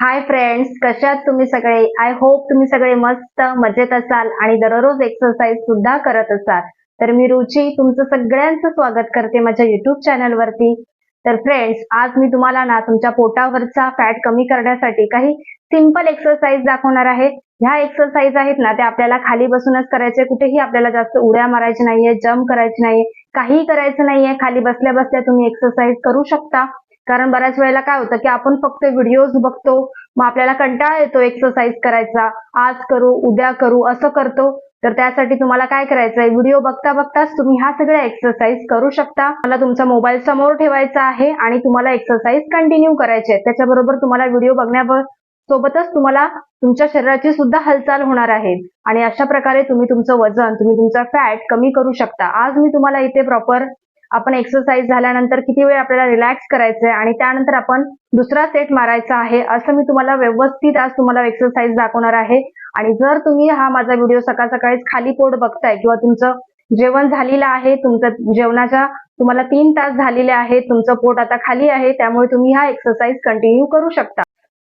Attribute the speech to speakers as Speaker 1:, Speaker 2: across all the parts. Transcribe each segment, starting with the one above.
Speaker 1: Hi friends कशात तुम्ही सगळे? आय होप तुम्ही सगळे मस्त मजेत असाल आणि दररोज एक्सरसाइज सुद्धा करत असाल. तर मी रुची तुमचं सगळ्यांचं स्वागत करते माझ्या युट्यूब चॅनलवरती तर फ्रेंड्स आज मी तुम्हाला ना तुमच्या पोटावरचा फॅट कमी करण्यासाठी काही सिंपल एक्सरसाइज दाखवणार आहे. ह्या एक्सरसाइज आहेत ना त्या आपल्याला खाली बसूनच करायचे. कुठेही आपल्याला जास्त उड्या मारायची नाहीये जम्प करायची नाहीये काहीही करायचं नाहीये. खाली बसल्या बसल्या तुम्ही एक्सरसाइज करू शकता. कारण बऱ्याच वेळेला काय होतं की आपण फक्त व्हिडिओज बघतो मग आपल्याला कंटाळा येतो एक्सरसाइज करायचा. आज करू उद्या करू असं करतो. तर त्यासाठी तुम्हाला काय करायचंय? व्हिडिओ बघता बघताच तुम्ही ह्या सगळ्या एक्सरसाइज करू शकता. मला तुमचा मोबाईल समोर ठेवायचा आहे आणि तुम्हाला एक्सरसाइज कंटिन्यू करायचे आहे त्याच्याबरोबर तुम्हाला व्हिडिओ बघण्या सोबतच तुम्हाला तुमच्या शरीराची सुद्धा हालचाल होणार आहे. आणि अशा प्रकारे तुम्ही तुमचं वजन तुम्ही तुमचा फॅट कमी करू शकता. आज मी तुम्हाला इथे प्रॉपर आपण एक्सरसाइज झाल्यानंतर किती वेळ आपल्याला रिलॅक्स करायचंय आणि त्यानंतर आपण दुसरा सेट मारायचा आहे असं मी तुम्हाला व्यवस्थित आज तुम्हाला एक्सरसाइज दाखवणार आहे. आणि जर तुम्ही हा माझा व्हिडिओ सकाळ सकाळीच खाली पोट बघताय किंवा तुमचं जेवण झालेलं आहे तुमचं जेवणाच्या तुम्हाला तीन तास झालेले आहेत तुमचं पोट आता खाली आहे त्यामुळे तुम्ही हा एक्सरसाइज कंटिन्यू करू शकता.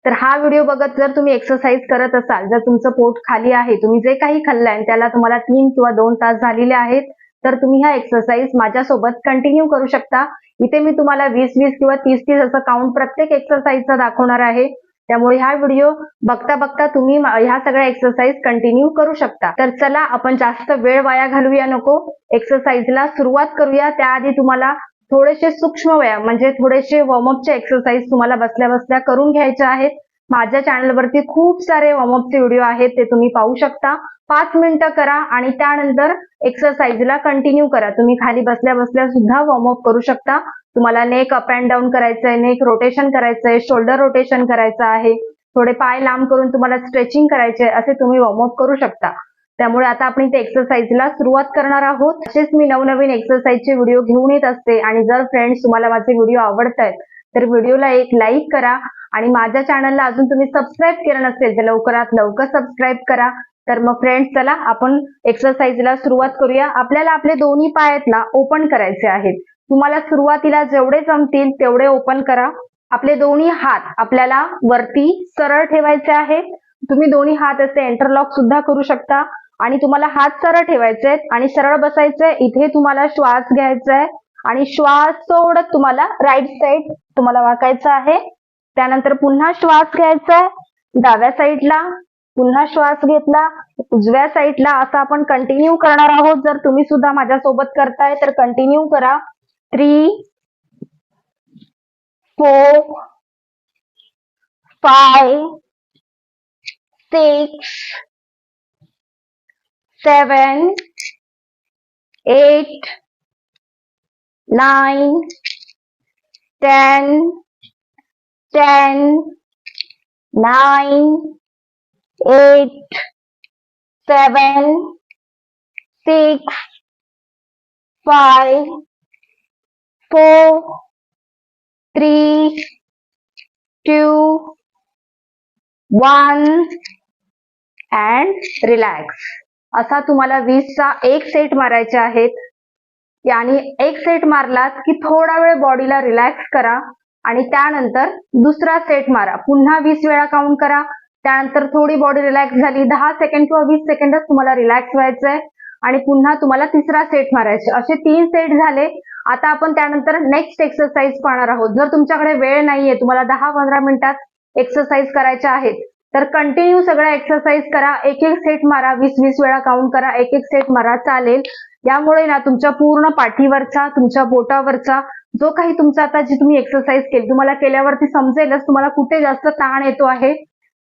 Speaker 1: तर हा व्हिडिओ बघत जर तुम्ही एक्सरसाइज करत असाल जर तुमचं पोट खाली आहे तुम्ही जे काही खाल्लंय त्याला तुम्हाला तीन किंवा दोन तास झालेले आहेत तर तुम्ही ह्या एक्सरसाइज माझ्यासोबत कंटिन्यू करू शकता. इथे मी तुम्हाला वीस वीस किंवा तीस तीस असं काउंट प्रत्येक एक्सरसाइजचा दाखवणार आहे. त्यामुळे हा व्हिडिओ बघता बघता तुम्ही ह्या सगळ्या एक्सरसाइज कंटिन्यू करू शकता. तर चला आपण जास्त वेळ वाया घालूया नको. एक्सरसाइजला सुरुवात करूया. त्याआधी तुम्हाला थोडेसे सूक्ष्म व्यायाम म्हणजे थोडेसे वॉर्मअपचे एक्सरसाइज तुम्हाला बसल्या बसल्या करून घ्यायचे आहेत. माझ्या चॅनलवरती खूप सारे वॉर्मअपचे व्हिडिओ आहेत ते तुम्ही पाहू शकता. पाच मिनिटं करा आणि त्यानंतर एक्सरसाइजला कंटिन्यू करा. तुम्ही खाली बसल्या बसल्या सुद्धा वॉर्मअप करू शकता. तुम्हाला नेक अप अँड डाऊन करायचंय नेक रोटेशन करायचंय शोल्डर रोटेशन करायचं आहे. थोडे पाय लांब करून तुम्हाला स्ट्रेचिंग करायचे असे तुम्ही वॉर्मअप करू शकता. त्यामुळे आता आपण ते एक्सरसाइजला सुरुवात करणार आहोत. असेच मी नवनवीन एक्सरसाइजचे व्हिडिओ घेऊन येत असते. आणि जर फ्रेंड्स तुम्हाला माझे व्हिडिओ आवडत आहेत तर व्हिडिओला एक लाईक करा. आणि माझ्या चॅनलला अजून तुम्ही सबस्क्राईब केलं नसेल तर लवकरात लवकर सबस्क्राईब करा. तर मग फ्रेंड्स चला आपण एक्सरसाइजला सुरुवात करूया. आपल्याला आपले दोन्ही पाय आहेत ना ओपन करायचे आहेत. तुम्हाला सुरुवातीला जेवढे जमतील तेवढे ओपन करा. आपले दोन्ही हात आपल्याला वरती सरळ ठेवायचे आहेत. तुम्ही दोन्ही हात असे एंटरलॉक सुद्धा करू शकता. आणि तुम्हाला हात सरळ ठेवायचे आहेत आणि सरळ बसायचे इथे तुम्हाला श्वास घ्यायचा आहे. आणि श्वास सोडत तुम्हाला राईट साइड तुम्हाला वाकायचं आहे. त्यानंतर पुन्हा श्वास घ्यायचा आहे. डाव्या साईडला पुन्हा श्वास घेतला. उजव्या साईडला असं आपण कंटिन्यू करणार आहोत. जर तुम्ही सुद्धा माझ्यासोबत करताय तर कंटिन्यू करा. Three four five six seven eight nine ten ten nine eight, seven, six, five, four, three, two, one and relax. असा तुम्हाला वीसचा एक सेट मारायचे आहेत आणि एक सेट मारलात की थोडा वेळ बॉडीला रिलॅक्स करा आणि त्यानंतर दुसरा सेट मारा. पुन्हा वीस वेळा काउंट करा. त्यानंतर थोडी बॉडी रिलॅक्स झाली. दहा सेकंड किंवा वीस सेकंडच तुम्हाला रिलॅक्स व्हायचंय. आणि पुन्हा तुम्हाला तिसरा सेट मारायचे. असे तीन सेट झाले. आता आपण त्यानंतर नेक्स्ट एक्सरसाइज पाहणार आहोत. जर तुमच्याकडे वेळ नाहीये तुम्हाला दहा पंधरा मिनिटात एक्सरसाइज करायच्या आहेत तर कंटिन्यू सगळ्या एक्सरसाइज करा. एक एक सेट मारा. वीस वीस वेळा काउंट करा. एक एक सेट मारा. चालेल. यामुळे ना तुमच्या पूर्ण पाठीवरचा तुमच्या बोटावरचा जो काही तुमचा आता जी तुम्ही एक्सरसाइज केली तुम्हाला केल्यावरती समजेलच तुम्हाला कुठे जास्त ताण येतो आहे.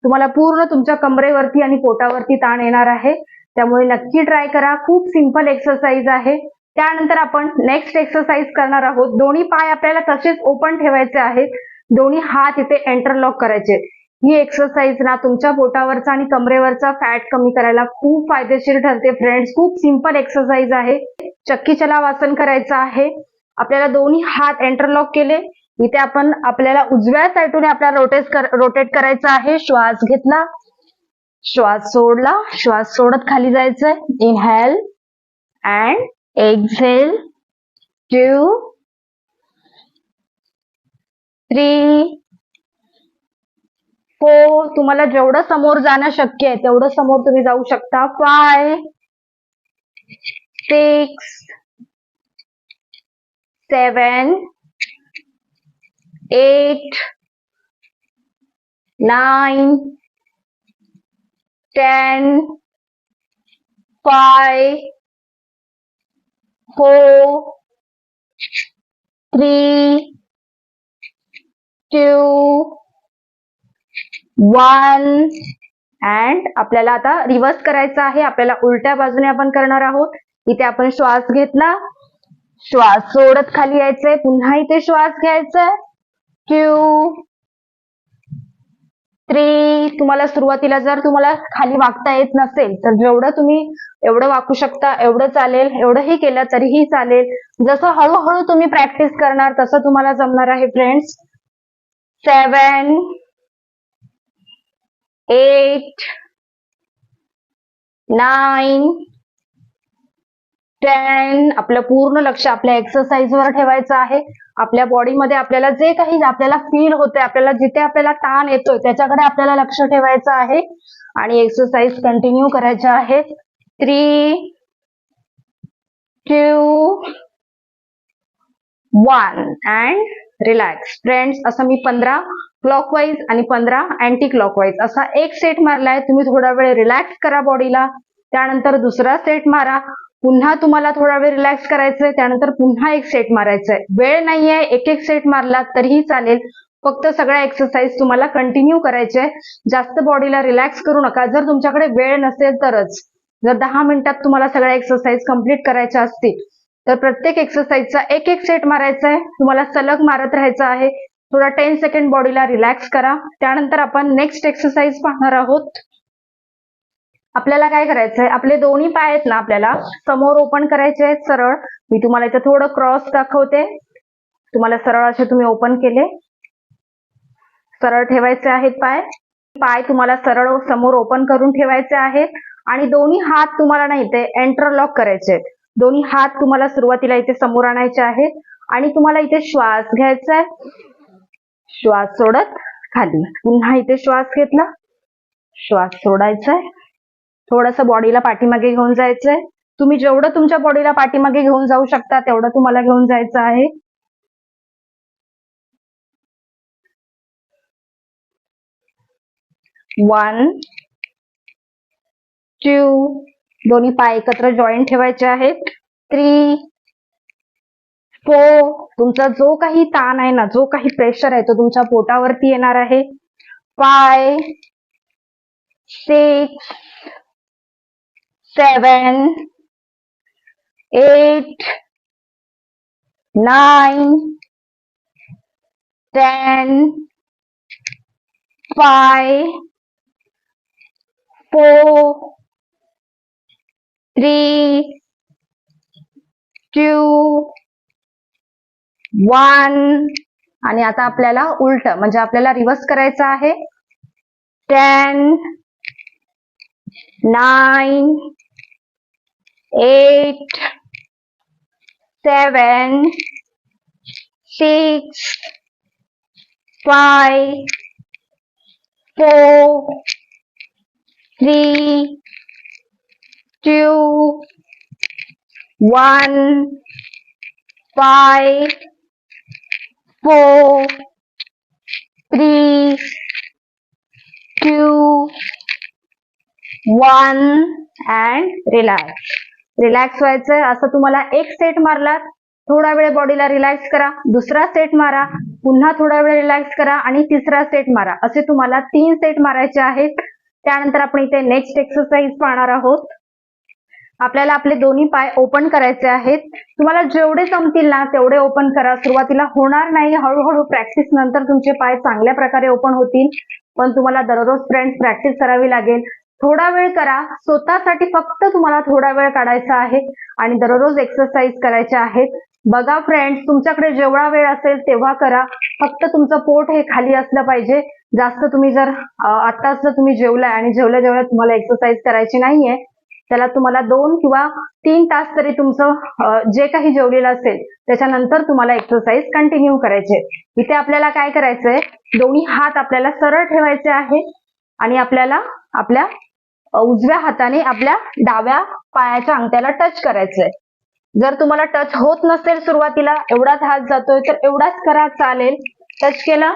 Speaker 1: तुम्हाला पूर्ण तुमच्या कमरेवरती आणि पोटावरती ताण येणार आहे. त्यामुळे नक्की ट्राय करा. खूप सिंपल एक्सरसाइज आहे. त्यानंतर आपण नेक्स्ट एक्सरसाइज करणार आहोत. दोन्ही पाय आपल्याला तसेच ओपन ठेवायचे आहेत. दोन्ही हात इथे एंटरलॉक करायचे. ही एक्सरसाइज ना तुमच्या पोटावरचा आणि कमरेवरचा फॅट कमी करायला खूप फायदेशीर ठरते. फ्रेंड्स खूप सिंपल एक्सरसाइज आहे. चक्की चलावासन करायचं आहे. आपल्याला दोन्ही हात एंटरलॉक केले. इथे आपण आपल्याला उजव्या साईडून आपल्याला रोटेट कर रोटेट करायचं आहे. श्वास घेतला. श्वास सोडला. श्वास सोडत खाली जायचंय. Inhale and exhale two three four तुम्हाला जेवढं समोर जाणं शक्य आहे तेवढं समोर तुम्ही जाऊ शकता. Five six seven eight nine ten five four three two one and आपल्याला आता रिव्हर्स करायचं आहे. आपल्याला उलट्या बाजूने आपण करणार आहोत. इथे आपण श्वास घेतला. श्वास सोडत खाली यायचंय पुन्हा इथे श्वास घ्यायचा क्यू थ्री तुम्हाला सुरुवातीला जर तुम्हाला खाली वागता येत नसेल तर जेवढं तुम्ही एवढं वाकू शकता एवढं चालेल एवढंही केलं तरीही चालेल. जसं हळूहळू तुम्ही प्रॅक्टिस करणार तसं तुम्हाला जमणार आहे friends seven eight nine ten आपलं पूर्ण लक्ष आपल्या एक्सरसाइज वर ठेवायचं आहे. आपल्या बॉडीमध्ये आपल्याला जे काही आपल्याला फील होते आपल्याला जिथे आपल्याला ताण येतोय त्याच्याकडे आपल्याला लक्ष ठेवायचं आहे. आणि एक्सरसाइज कंटिन्यू करायच्या आहेत three two one and relax friends असं मी पंधरा क्लॉकवाईज आणि पंधरा अँटी क्लॉकवाईज असा एक सेट मारलाय. तुम्ही थोडा वेळ रिलॅक्स करा बॉडीला त्यानंतर दुसरा सेट मारा. पुन्हा तुम्हाला थोडा वेळ रिलॅक्स करायचंय त्यानंतर पुन्हा एक सेट मारायचंय. वेळ नाहीये एक एक सेट मारला तरीही चालेल. फक्त सगळ्या एक्सरसाइज तुम्हाला कंटिन्यू करायचे जास्त बॉडीला रिलॅक्स करू नका. जर तुमच्याकडे वेळ नसेल तरच. जर दहा मिनिटात तुम्हाला सगळ्या एक्सरसाइज कंप्लीट करायच्या असतील तर प्रत्येक एक्सरसाइजचा एक एक सेट मारायचा आहे तुम्हाला सलग मारत राहायचं आहे. थोडा टेन सेकंड बॉडीला रिलॅक्स करा. त्यानंतर आपण नेक्स्ट एक्सरसाइज पाहणार आहोत. आपल्याला काय करायचंय? आपले दोन्ही पाय आहेत ना आपल्याला समोर ओपन करायचे आहेत सरळ. मी तुम्हाला इथे थोडं क्रॉस दाखवते. तुम्हाला सरळ असे तुम्ही ओपन केले. सरळ ठेवायचे आहेत पाय. पाय तुम्हाला सरळ समोर ओपन करून ठेवायचे आहेत. आणि दोन्ही हात तुम्हाला नाही ते एंटरलॉक करायचे आहेत. दोन्ही हात तुम्हाला सुरुवातीला इथे समोर आणायचे आहेत. आणि तुम्हाला इथे श्वास घ्यायचा आहे. श्वास सोडत खाली. पुन्हा इथे श्वास घेतला. श्वास सोडायचा आहे. थोडस बॉडीला पाठीमागे घेऊन जायचंय. तुम्ही जेवढं तुमच्या बॉडीला पाठीमागे घेऊन जाऊ शकता तेवढं तुम्हाला घेऊन जायचं आहे. वन टू दोन्ही पाय एकत्र जॉईंट ठेवायचे आहेत. थ्री फोर तुमचा जो काही ताण आहे ना जो काही प्रेशर आहे तो तुमच्या पोटावरती येणार आहे. Five six seven eight nine ten five four three two, one आणि आता आपल्याला उलट म्हणजे आपल्याला रिव्हर्स करायचं आहे. Ten nine eight, seven, six, five, four, three, two, one, five, four, three, two, one, and relax. Relax व्हायचंय असं तुम्हाला एक सेट मारलात थोडा वेळ बॉडीला रिलॅक्स करा. दुसरा सेट मारा पुन्हा थोडा वेळ रिलॅक्स करा आणि तिसरा सेट मारा. असे तुम्हाला तीन सेट मारायचे आहेत. त्यानंतर आपण इथे नेक्स्ट एक्सरसाइज पाहणार आहोत. आपल्याला आपले दोन्ही पाय ओपन करायचे आहेत. तुम्हाला जेवढे जमतील ना तेवढे ओपन करा. सुरुवातीला होणार नाही. हळूहळू प्रॅक्टिस नंतर तुमचे पाय चांगल्या प्रकारे ओपन होतील. पण तुम्हाला दररोज फ्रेंड्स प्रॅक्टिस करावी लागेल. थोडा वेळ करा. स्वतःसाठी फक्त तुम्हाला थोडा वेळ काढायचा आहे आणि दररोज एक्सरसाइज करायच्या आहेत. बघा फ्रेंड्स तुमच्याकडे जेवढा वेळ असेल तेव्हा करा. फक्त तुमचं पोट हे खाली असलं पाहिजे. जास्त तुम्ही जर आत्ताच जर तुम्ही जेवलाय आणि जेवल्या जेवल्या तुम्हाला एक्सरसाइज करायची नाहीये त्याला तुम्हाला दोन किंवा तीन तास तरी तुमचं जे काही जेवलेलं असेल त्याच्यानंतर तुम्हाला एक्सरसाइज कंटिन्यू करायचे. इथे आपल्याला काय करायचंय? दोन्ही हात आपल्याला सरळ ठेवायचे आहे आणि आपल्याला आपल्या उजव्या हाताने आपल्या डाव्या पायाच्या अंगठ्याला टच करायचंय. जर तुम्हाला टच होत नसेल सुरुवातीला एवढाच हात जातोय तर एवढाच करा चालेल. टच केला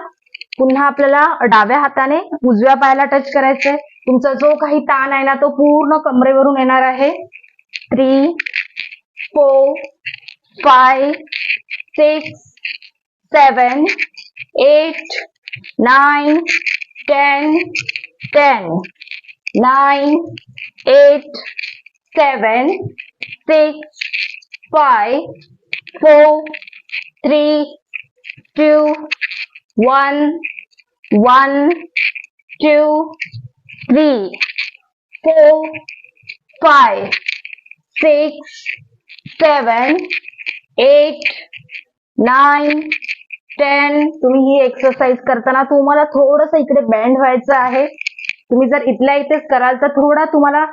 Speaker 1: पुन्हा आपल्याला डाव्या हाताने उजव्या पायाला टच करायचंय. तुमचा जो काही ताण आहे ना तो पूर्ण कमरेवरून येणार आहे. Three four five six seven eight nine ten ten nine, eight, seven, six, five, four, three, two, one, one, two, three, four, five, six, seven, eight, nine, ten तुम्ही ही एक्सरसाइज करताना तुम्हाला थोडस इकडे बँड व्हायचं आहे तुम्ही जर इथल्या इथेच कराल तर थोडा तुम्हाला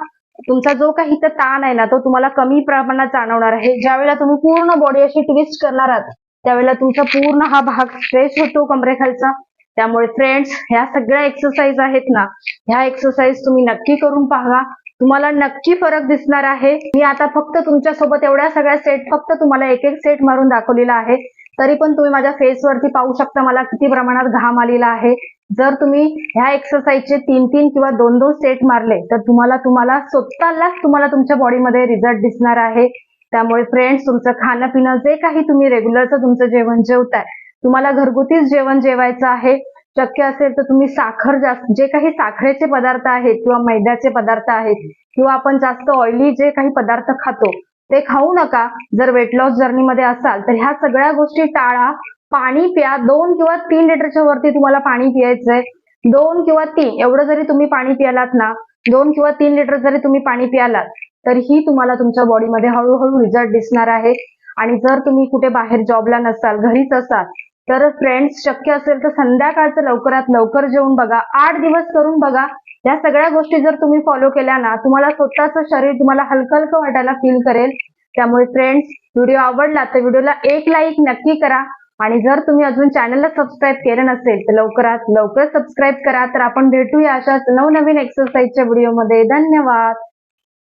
Speaker 1: तुमचा जो काही इथं ताण आहे ना तो तुम्हाला कमी प्रमाणात जाणवणार आहे. ज्यावेळेला तुम्ही पूर्ण बॉडी अशी ट्विस्ट करणार आहात त्यावेळेला तुमचा पूर्ण हा भाग स्ट्रेच होतो कमरेखालचा. त्यामुळे फ्रेंड्स ह्या सगळ्या एक्सरसाइज आहेत ना ह्या एक्सरसाइज तुम्ही नक्की करून पहा. तुम्हाला नक्की फरक दिसणार आहे. मी आता फक्त तुमच्यासोबत एवढ्या सगळ्या सेट फक्त तुम्हाला एक एक सेट मारून दाखवलेला आहे. तरी पण तुम्ही माझ्या फेसवरती पाहू शकता मला किती प्रमाणात घाम आलेला आहे. जर तुम्ही ह्या एक्सरसाइजचे तीन तीन किंवा दोन दोन सेट मारले तर तुम्हाला तुम्हाला स्वतःलाच तुम्हाला तुमच्या बॉडीमध्ये रिझल्ट दिसणार आहे. त्यामुळे फ्रेंड्स तुमचं खाणं पिणं जे काही तुम्ही रेग्युलरचं तुमचं जेवण जेवताय तुम्हाला घरगुतीच जेवण जेवायचं आहे. शक्य असेल तर तुम्ही साखर जास्त जे काही साखरेचे पदार्थ आहेत किंवा मैद्याचे पदार्थ आहेत किंवा आपण जास्त ऑइली जे काही पदार्थ खातो ते खाऊ नका. जर वेट लॉस जर्नीमध्ये असाल तर ह्या सगळ्या गोष्टी टाळा. पाणी प्या. दोन किंवा तीन लिटरच्या वरती तुम्हाला पाणी पियायचंय. दोन किंवा तीन. एवढं जरी तुम्ही पाणी पियालात ना दोन किंवा तीन लिटर जरी तुम्ही पाणी पियालात तरीही तुम्हाला तुमच्या बॉडीमध्ये हळूहळू रिझल्ट दिसणार आहे. आणि जर तुम्ही कुठे बाहेर जॉबला नसाल घरीच असाल तर फ्रेंड्स शक्य असेल तर संध्याकाळचं लवकरात लवकर जेवून बघा. आठ दिवस करून बघा. या सगळ्या गोष्टी जर तुम्ही फॉलो केल्या ना तुम्हाला स्वतःचं शरीर तुम्हाला हलकं हलकं वाटायला फील करेल. त्यामुळे फ्रेंड्स व्हिडिओ आवडला तर व्हिडिओला एक लाईक नक्की करा. आणि जर तुम्ही अजून चॅनलला सबस्क्राईब केलं नसेल तर लवकरात लवकर सबस्क्राईब करा. तर आपण भेटूया अशाच नवनवीन एक्सरसाइजच्या व्हिडिओमध्ये धन्यवाद!